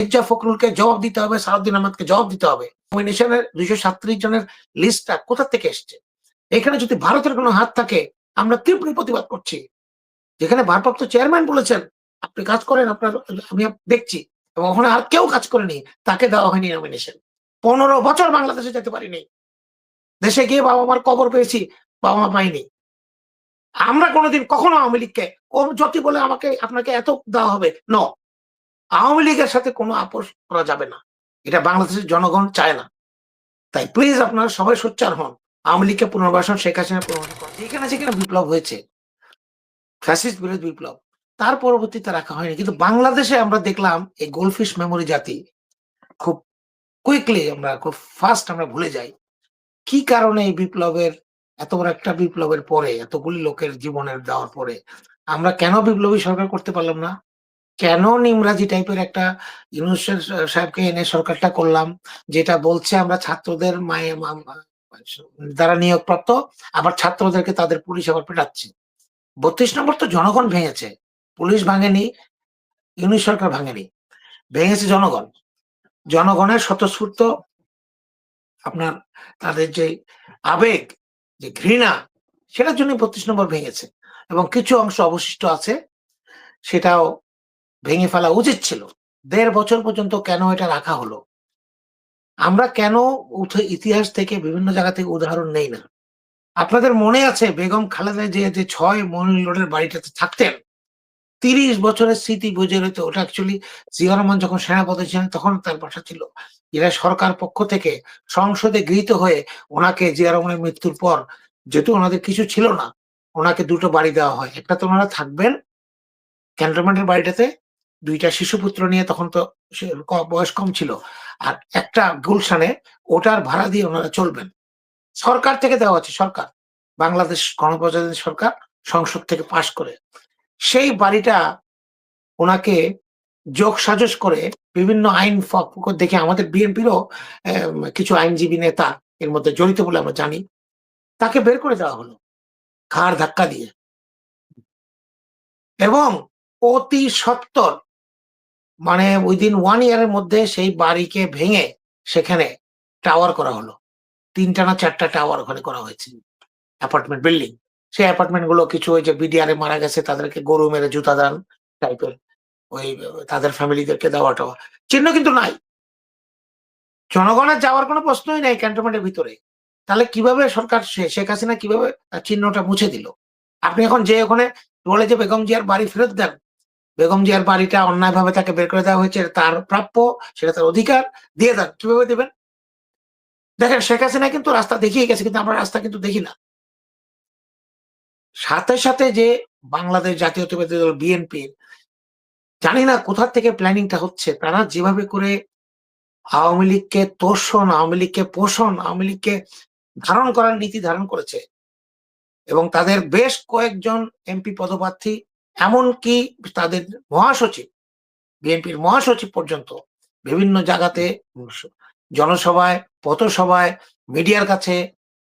মির্জা ফখরুলকে জবাব দিতে হবে সাউদ্দিন আহমদকে জবাব দিতে হবে। নমিনেশনের দুইশো সাতত্রিশ জনের লিস্টটা কোথা থেকে এসছে? এখানে যদি ভারতের কোনো হাত থাকে, আমরা তীব্র প্রতিবাদ করছি। যেখানে ভারপ্রাপ্ত চেয়ারম্যান বলেছেন, আপনি কাজ করেন, আপনার, আমি দেখছি। এবং ওখানে আর কেউ কাজ করেনি, তাকে দেওয়া হয়নি নমিনেশন পনেরো বছর বাংলাদেশে যেতে পারিনি। দেশে গিয়ে বাবা মার কবর পেয়েছি বাবা মা পাইনি আমরা কোনোদিন কখনো আওয়ামী লীগকে, ও যতি বলে আমাকে, আপনাকে এত দেওয়া হবে, ন। আওয়ামী লীগের সাথে কোনো আপোষ করা যাবে না। এটা বাংলাদেশের জনগণ চায় না। তাই প্লিজ আপনারা সবাই সোচ্চার হন। আওয়ামী লীগকে পুনর্বাসন শেখ হাসিনা পুনর্বাসন। যেখানে যেখানে বিপ্লব হয়েছে ফ্যাসিস্ট বিরোধী বিপ্লব, তার পরবর্তীতে রাখা হয়নি। কিন্তু বাংলাদেশে আমরা দেখলাম এই গোলফিশ মেমোরি জাতি খুব কুইকলি আমরা, খুব ফাস্ট আমরা ভুলে যাই। কি কারণে এই বিপ্লবের, এত বড় একটা বিপ্লবের পরে, এতগুলি লোকের জীবনের দেওয়ার পরে, আমরা কেন বিপ্লবী সরকার করতে পারলাম না? কেন নিমরাজি টাইপের একটা ইউনুস সাহেবকে এনে সরকারটা করলাম? যেটা বলছে আমরা ছাত্রদের মায়ে দ্বারা নিয়োগপ্রাপ্ত, আবার ছাত্রদেরকে তাদের পুলিশ আবার পেটাচ্ছে। বত্রিশ নম্বর তো জনগণ ভেঙেছে। পুলিশ ভাঙেনি ইউনিশ সরকার ভাঙেনি, ভেঙেছে জনগণ। জনগণের স্বতঃস্ফূর্ত আপনার তাদের যে আবেগ, যে ঘৃণা, সেটার জন্য বত্রিশ নম্বর ভেঙেছে। এবং কিছু অংশ অবশিষ্ট আছে, সেটাও ভেঙে ফেলা উচিত ছিল। দেড় বছর পর্যন্ত কেন এটা রাখা হলো? আমরা কেন ইতিহাস থেকে বিভিন্ন জায়গা থেকে উদাহরণ নেই না? আপনাদের মনে আছে বেগম খালেদা যে যে ছয় মনির রোডের বাড়িটাতে থাকতেন? তিরিশ বছরের স্মৃতি বুঝে রয়েছে ওটা অ্যাকচুয়ালি জিয়া রহমান যখন সেনাপতি ছিলেন তখন তার বাসা ছিল। এরা সরকার পক্ষ থেকে সংসদে গৃহীত হয়ে ওনাকে জিয়া রহমানের মৃত্যুর পর যেহেতু ওনাদের কিছু ছিল না, ওনাকে দুটো বাড়ি দেওয়া হয়। একটা তো ওনারা থাকবেন ক্যান্টনমেন্টের বাড়িটাতে দুইটা শিশুপুত্র নিয়ে তখন তো বয়স কম ছিল। আর একটা গুলশানে ওটার ভাড়া দিয়ে ওনারা চলবেন। সরকার থেকে দেওয়া আছে, সরকার। বাংলাদেশ গণপ্রজাতন্ত্রী সরকার সংসদ থেকে পাশ করে। সেই বাড়িটা ওনাকে যোগ সাজস করে বিভিন্ন আইন দেখে আমাদের বিএনপিরও কিছু আইনজীবী নেতা এর মধ্যে জড়িত বলে আমরা জানি। তাকে বের করে দেওয়া হলো, ঘাড় ধাক্কা দিয়ে। এবং অতি সত্তর মানে উইদিন ওয়ান ইয়ারের মধ্যে সেই বাড়িকে ভেঙে সেখানে টাওয়ার করা হলো। তিনটা না চারটা টাওয়ার ওখানে করা হয়েছে। অ্যাপার্টমেন্ট বিল্ডিং সেই অ্যাপার্টমেন্টগুলো কিছু ওই যে বিডিআরে মারা গেছে, তাদেরকে গরু মেরে জুতা দান টাইপের ওই তাদের ফ্যামিলিদেরকে দেওয়া টাওয়া চিহ্ন কিন্তু নাই। জনগণের যাওয়ার কোনো প্রশ্নই নাই ক্যান্টনমেন্টের ভিতরে। তাহলে কীভাবে সরকার শেখ হাসিনা কীভাবে চিহ্নটা মুছে দিল? আপনি এখন যে ওখানে বলে যে বেগম জিয়ার বাড়ি ফেরত দেন বেগম জিয়ার বাড়িটা অন্যায়ভাবে তাকে বের করে দেওয়া হয়েছে তার প্রাপ্য, সেটা তার অধিকার, দিয়ে দেন। কীভাবে দেবেন? দেখেন, শেখ হাসিনা কিন্তু রাস্তা দেখিয়ে গেছে, কিন্তু আমরা রাস্তা কিন্তু দেখি না। সাথে সাথে যে বাংলাদেশ জাতীয়তাবাদী দল, বিএনপি, জানি না কোথা থেকে প্ল্যানিংটা হচ্ছে, তারা যেভাবে করে আওয়ামী লীগকে তোষণ, আওয়ামী লীগকে পোষণ, আওয়ামী লীগকে ধারণ করার নীতি ধারণ করেছে, এবং তাদের বেশ কয়েকজন এমপি পদপ্রার্থী এমনকি তাদের মহাসচিব, বিএনপির মহাসচিব পর্যন্ত বিভিন্ন জায়গাতে জনসভায়, পথসভায়, মিডিয়ার কাছে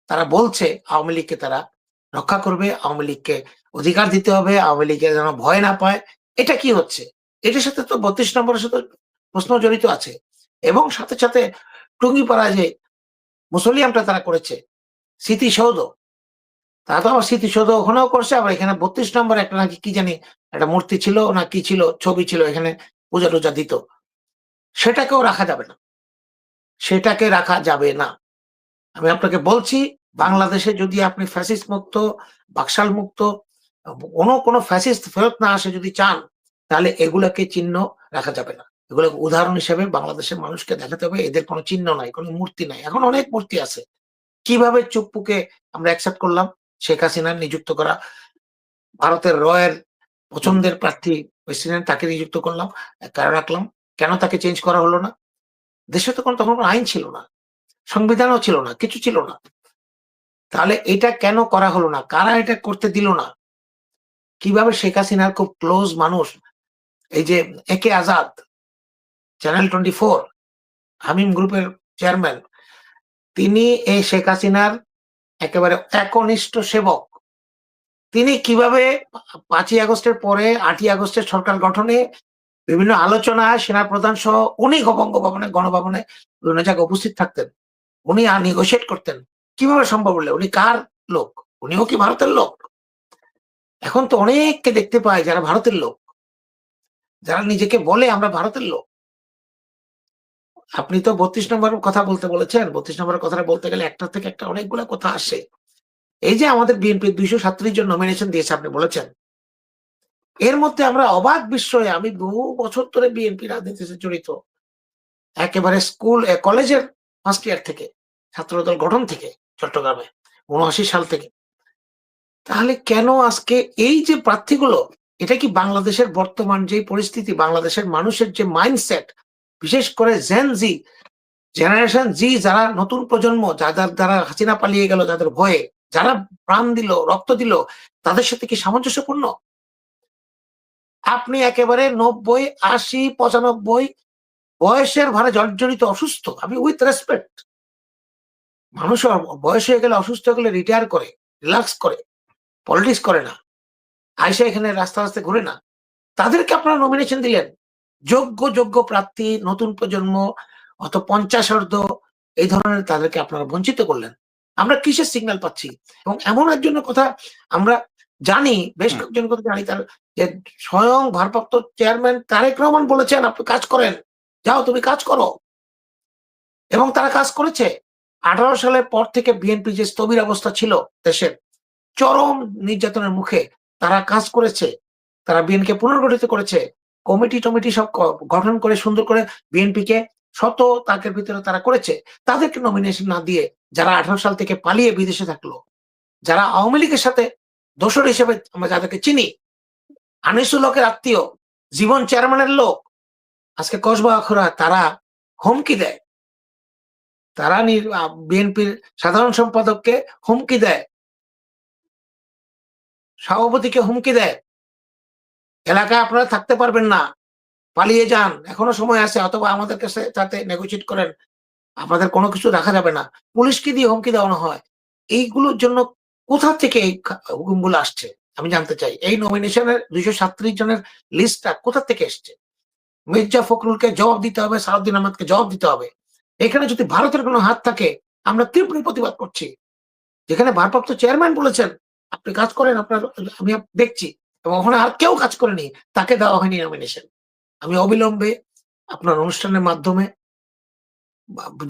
তারা বলছে, আওয়ামী লীগকে তারা রক্ষা করবে, আওয়ামী লীগকে অধিকার দিতে হবে, আওয়ামী লীগের যেন ভয় না পায়। এটা কি হচ্ছে? এটার সাথে তো বত্রিশ নম্বরের সাথে প্রশ্ন জড়িত আছে। এবং সাথে সাথে টুঙ্গিপাড়া যে মুসলিয়ামটা তারা করেছে, স্মৃতিসৌধ তারা তো আবার স্মৃতিসৌধ ওখানেও করছে, আবার এখানে বত্রিশ নম্বর একটা নাকি কি জানি একটা মূর্তি ছিল না কি ছিল, ছবি ছিল এখানে পূজা টুজা দিত। সেটাকেও রাখা যাবে না। সেটাকে রাখা যাবে না। আমি আপনাকে বলছি, বাংলাদেশে যদি আপনি ফ্যাসিস্ট মুক্ত, বাকশাল মুক্ত, কোনো কোনো ফ্যাসিস্ট ফেরত না আসে যদি চান, তাহলে এগুলাকে চিহ্ন রাখা যাবে না। এগুলো উদাহরণ হিসেবে বাংলাদেশের মানুষকে দেখাতে হবে, এদের কোনো চিহ্ন নাই, কোনো মূর্তি নাই। এখন অনেক মূর্তি আছে। কীভাবে চুপ্পুকে আমরা অ্যাকসেপ্ট করলাম? শেখ হাসিনার নিযুক্ত করা, ভারতের রয়ের পছন্দের প্রার্থী প্রেসিডেন্ট তাকে নিযুক্ত করলাম কেন রাখলাম? কেন তাকে চেঞ্জ করা হলো না? দেশে তো কোনো, তখন কোনো আইন ছিল না, সংবিধানও ছিল না, কিছু ছিল না। তাহলে এটা কেন করা হলো না? কারা এটা করতে দিল না? কীভাবে শেখ হাসিনার খুব ক্লোজ মানুষ, এই যে A K Azad channel twenty four Hamim গ্রুপের চেয়ারম্যান তিনি এই শেখ হাসিনার একেবারে একনিষ্ঠ সেবক। তিনি কীভাবে পাঁচই আগস্টের পরে আটই আগস্টের সরকার গঠনে বিভিন্ন আলোচনায় সেনাপ্রধান সহ উনি গবঙ্গ ভবনে গণভবনে বিভিন্ন জায়গায় উপস্থিত থাকতেন, উনি নেগোসিয়েট করতেন, কীভাবে সম্ভব হলে? উনি কার লোক? উনিও কি ভারতের লোক? এখন তো অনেককে দেখতে পাই যারা ভারতের লোক। যারা নিজেকে বলে আমরা ভারতের লোক। আপনি তো বত্রিশ নম্বর কথা বলতে বলেছেন। বত্রিশ নম্বরের কথাটা বলতে গেলে একটা থেকে একটা অনেকগুলো কথা আসে। এই যে আমাদের বিএনপি দুইশো সাতত্রিশ জন নমিনেশন দিয়েছে আপনি বলেছেন। এর মধ্যে আমরা অবাক বিস্ময়ে, আমি বহু বছর ধরে বিএনপি রাজনীতিতে জড়িত, একেবারে স্কুল কলেজের ফার্স্ট ইয়ার থেকে, ছাত্রদল গঠন থেকে, চট্টগ্রামে, উনআশি সাল থেকে। তাহলে কেন আজকে এই যে প্রার্থীগুলো, এটা কি বাংলাদেশের বর্তমান যে পরিস্থিতি, বাংলাদেশের মানুষের যে মাইন্ডসেট বিশেষ করে জেন জি জেনারেশন জি যারা নতুন প্রজন্ম, যাদের দ্বারা হাসিনা পালিয়ে গেল, যাদের ভয়ে, যারা প্রাণ দিল, রক্ত দিল, তাদের সাথে কি সামঞ্জস্যপূর্ণ? আপনি একেবারে নব্বই, আশি, পঁচানব্বই বয়সের ভারে জর্জরিত অসুস্থ, আমি উইথ রেসপেক্ট মানুষ বয়স হয়ে গেলে অসুস্থ হয়ে গেলে রিটায়ার করে রিল্যাক্স করে পলিটিক্স করে না, আইসা এখানে রাস্তা রাস্তায় ঘুরে না। তাদেরকে আপনারা নমিনেশন দিলেন। যোগ্য যোগ্য প্রার্থী নতুন প্রজন্ম অত পঞ্চাশার্ধ এই ধরনের তাদেরকে আপনারা বঞ্চিত করলেন। আমরা কিসের সিগন্যাল পাচ্ছি? এবং এমন একজনের কথা আমরা জানি বেশ কয়েকজন কথা জানি তার যে স্বয়ং ভারপ্রাপ্ত চেয়ারম্যান তারেক রহমান বলেছেন আপনি কাজ করেন যাও তুমি কাজ করো। এবং তারা কাজ করেছে। আঠারো সালের পর থেকে বিএনপি যে স্থবির অবস্থা ছিল দেশের চরম নির্যাতনের মুখে তারা কাজ করেছে। তারা বিএনকে পুনর্গঠিত করেছে। কমিটি টমিটি সব গঠন করে সুন্দর করে বিএনপিকে শত তাকের ভিতরে তারা করেছে। তাদেরকে নমিনেশন না দিয়ে যারা আঠারো সাল থেকে পালিয়ে বিদেশে থাকল, যারা আওয়ামী লীগের সাথে দোষর হিসেবে আমরা যাদেরকে চিনি, আনিসুল হকের আত্মীয়, জীবন চেয়ারম্যানের লোক, আজকে কসবা আখড়া, তারা হুমকি দেয়। তারা বিএনপির সাধারণ সম্পাদককে হুমকি দেয়। সভাপতিকে হুমকি দেয়। এলাকায় আপনারা থাকতে পারবেন না। পালিয়ে যান। এখনও সময় আছে। অথবা আমাদের কাছে তাতে নেগোসিয়েট করেন। আপনাদের কোনো কিছু রাখা যাবে না। পুলিশকে দিয়ে হুমকি দেওয়ানো হয়। এইগুলোর জন্য কোথা থেকে এই হুকুমগুলো আসছে? আমি জানতে চাই। এই নমিনেশনের দুইশো সাতত্রিশ জনের লিস্টটা কোথা থেকে এসছে? মির্জা ফখরুলকে জবাব দিতে হবে সাউদ্দিন আহমদকে জবাব দিতে হবে। এখানে যদি ভারতের কোনো হাত থাকে, আমরা তীব্র প্রতিবাদ করছি। যেখানে ভারপ্রাপ্ত চেয়ারম্যান বলেছেন, আপনি কাজ করেন, আপনার, আমি দেখছি। এবং ওখানে আর কেউ কাজ করেনি। তাকে দেওয়া হয়নি নমিনেশন আমি অবিলম্বে আপনার অনুষ্ঠানের মাধ্যমে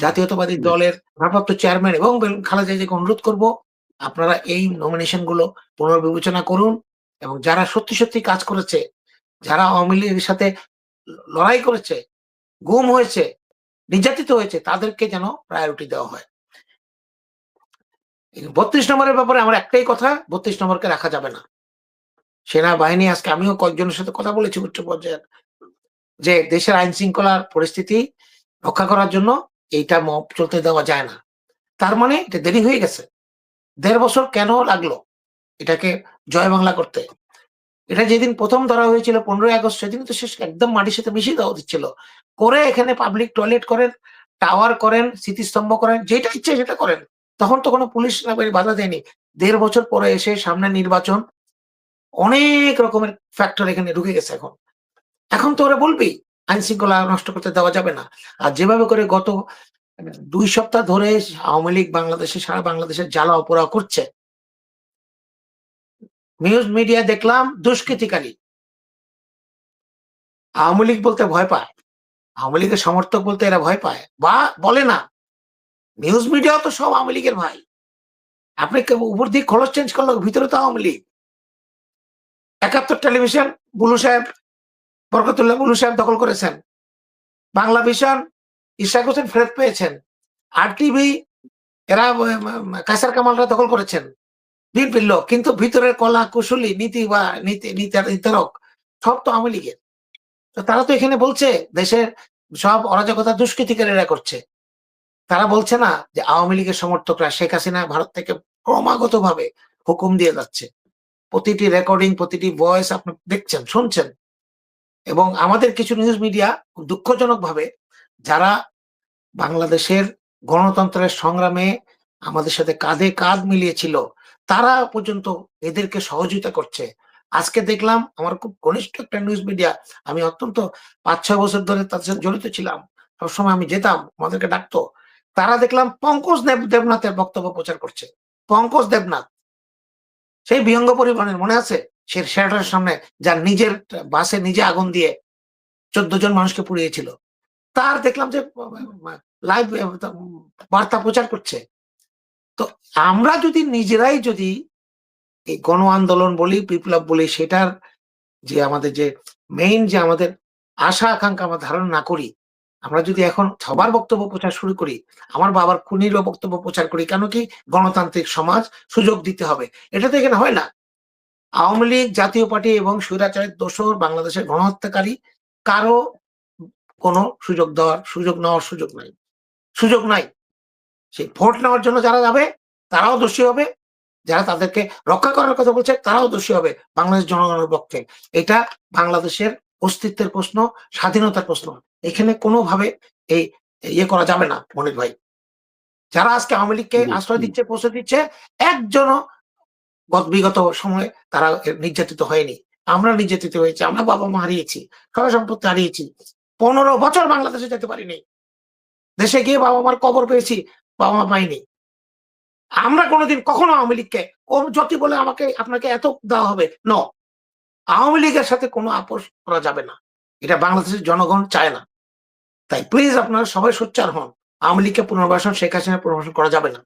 জাতীয়তাবাদী দলের ভারপ্রাপ্ত চেয়ারম্যান এবং খালেদা জিয়াকে অনুরোধ করব আপনারা এই নমিনেশনগুলো পুনর্বিবেচনা করুন এবং যারা সত্যি সত্যি কাজ করেছে যারা আওয়ামী লীগের সাথে লড়াই করেছে গুম হয়েছে নির্যাতিত হয়েছে তাদেরকে যেন প্রায়োরিটি দেওয়া হয়। বত্রিশ নম্বরের ব্যাপারে আমার একটাই কথা বত্রিশ নম্বরকে রাখা যাবে না। সেনাবাহিনী, আজকে আমিও কয়েকজনের সাথে কথা বলেছি উচ্চ পর্যায়ের, যে দেশের আইন শৃঙ্খলার পরিস্থিতি রক্ষা করার জন্য এইটা চলতে দেওয়া যায় না। তার মানে এটা দেরি হয়ে গেছে। দেড় বছর কেন লাগল এটাকে জয় বাংলা করতে? এটা যেদিন প্রথম ধরা হয়েছিল, পনেরোই আগস্ট সেদিন তো শেষ একদম মাটির সাথে মিশিয়ে দেওয়া দিচ্ছিল করে এখানে পাবলিক টয়লেট করেন টাওয়ার করেন, স্মৃতিস্তম্ভ করেন, যেটা ইচ্ছে সেটা করেন। তখন তো কোনো পুলিশ বাধা দেয়নি। দেড় বছর পরে এসে সামনে নির্বাচন অনেক রকমের ফ্যাক্টর এখানে ঢুকে গেছে এখন। এখন তো ওরা বলবি আইন শৃঙ্খলা নষ্ট করতে দেওয়া যাবে না। আর যেভাবে করে গত দুই সপ্তাহ ধরে আওয়ামী লীগ বাংলাদেশে, সারা বাংলাদেশের জ্বালা অপরা করছে। নিউজ মিডিয়া দেখলাম, দুষ্কৃতিকারী। আওয়ামী লীগ বলতে ভয় পায়। আওয়ামী লীগের সমর্থক বলতে এরা ভয় পায়। বা বলে না। নিউজ মিডিয়াও তো সব আওয়ামী লীগের ভাই। আপনি উপর দিয়ে খরচ চেঞ্জ করল ভিতরে তো আওয়ামী লীগ। একাত্তর টেলিভিশন, বুলু সাহেব, বরকতুল্লাহ বুলু সাহেব দখল করেছেন। বাংলা ভিশন, ইশাক হোসেন ফেরত পেয়েছেন। আর টিভি এরা কাসার কামালরা দখল করেছেন। বিএনপির লোক কিন্তু ভিতরের কলা, কুশলী, নীতি বা নীতি নিতারক সব তো আওয়ামী লীগের। তো তারা তো এখানে বলছে, দেশের সব অরাজকতা দুষ্কৃতিকারীরা করছে। তারা বলছে না যে আওয়ামী লীগের সমর্থকরা শেখ হাসিনা ভারত থেকে ক্রমাগত ভাবে হুকুম দিয়ে যাচ্ছে। প্রতিটি রেকর্ডিং প্রতিটি ভয়েস আপনি দেখছেন, শুনছেন। এবং আমাদের কিছু নিউজ মিডিয়া দুঃখজনক ভাবে যারা বাংলাদেশের গণতন্ত্রের সংগ্রামে আমাদের সাথে কাঁধে কাঁধ মিলিয়েছিল, তারা পর্যন্ত এদেরকে সহযোগিতা করছে। আজকে দেখলাম আমার খুব ঘনিষ্ঠ একটা নিউজ মিডিয়া আমি অত্যন্ত পাঁচ ছয় বছর ধরে তাদের সাথে জড়িত ছিলাম, সবসময় আমি যেতাম, আমাদেরকে ডাকতো। তারা দেখলাম পঙ্কজ দেব দেবনাথের বক্তব্য প্রচার করছে। পঙ্কজ দেবনাথ সেই বিহঙ্গ পরিবহনের মনে আছে? সে শেল্টারের সামনে যার নিজের বাসে নিজে আগুন দিয়ে চোদ্দ জন মানুষকে পুড়িয়েছিল। তার দেখলাম যে লাইভ বার্তা প্রচার করছে। তো আমরা যদি নিজেরাই যদি এই গণ আন্দোলন বলি, বিপ্লব বলি, সেটার যে আমাদের যে মেইন যে আমাদের আশা আকাঙ্ক্ষা আমরা ধারণ না করি আমরা যদি এখন সবার বক্তব্য প্রচার শুরু করি, আমার বাবার খুনিরও বক্তব্য প্রচার করি, কেন কি গণতান্ত্রিক সমাজ সুযোগ দিতে হবে? এটা তো এখানে হয় না। আওয়ামী লীগ, জাতীয় পার্টি এবং স্বৈরাচারের দোসর বাংলাদেশের গণহত্যাকারী, কারও কোনো সুযোগ দেওয়ার সুযোগ নেওয়ার সুযোগ নাই। সুযোগ নাই। সেই ভোট নেওয়ার জন্য যারা যাবে, তারাও দোষী হবে। যারা তাদেরকে রক্ষা করার কথা বলছে, তারাও দোষী হবে বাংলাদেশ জনগণের পক্ষে। এটা বাংলাদেশের অস্তিত্বের প্রশ্ন, স্বাধীনতার প্রশ্ন। এখানে কোনোভাবে এই ইয়ে করা যাবে না মনির ভাই। যারা আজকে আওয়ামী লীগকে আশ্রয় দিচ্ছে পৌঁছে দিচ্ছে একজনও গত- বিগত সময়ে তারা নির্যাতিত হয়নি। আমরা নির্যাতিত হয়েছি আমরা বাবা মা হারিয়েছি সবাই সম্পত্তি হারিয়েছি। পনেরো বছর বাংলাদেশে যেতে পারিনি। দেশে গিয়ে বাবা মার কবর পেয়েছি বাবা মা পাইনি আমরা কোনোদিন কখনো আওয়ামী লীগকে ও যতি বলে আমাকে আপনাকে এত দেওয়া হবে ন আওয়ামী লীগের সাথে কোনো আপোষ করা যাবে না। এটা বাংলাদেশের জনগণ চায় না। তাই প্লিজ আপনারা সবাই সোচ্চার হন। আওয়ামী লীগকে পুনর্বাসন, শেখ হাসিনা পুনর্বাসন করা যাবে না।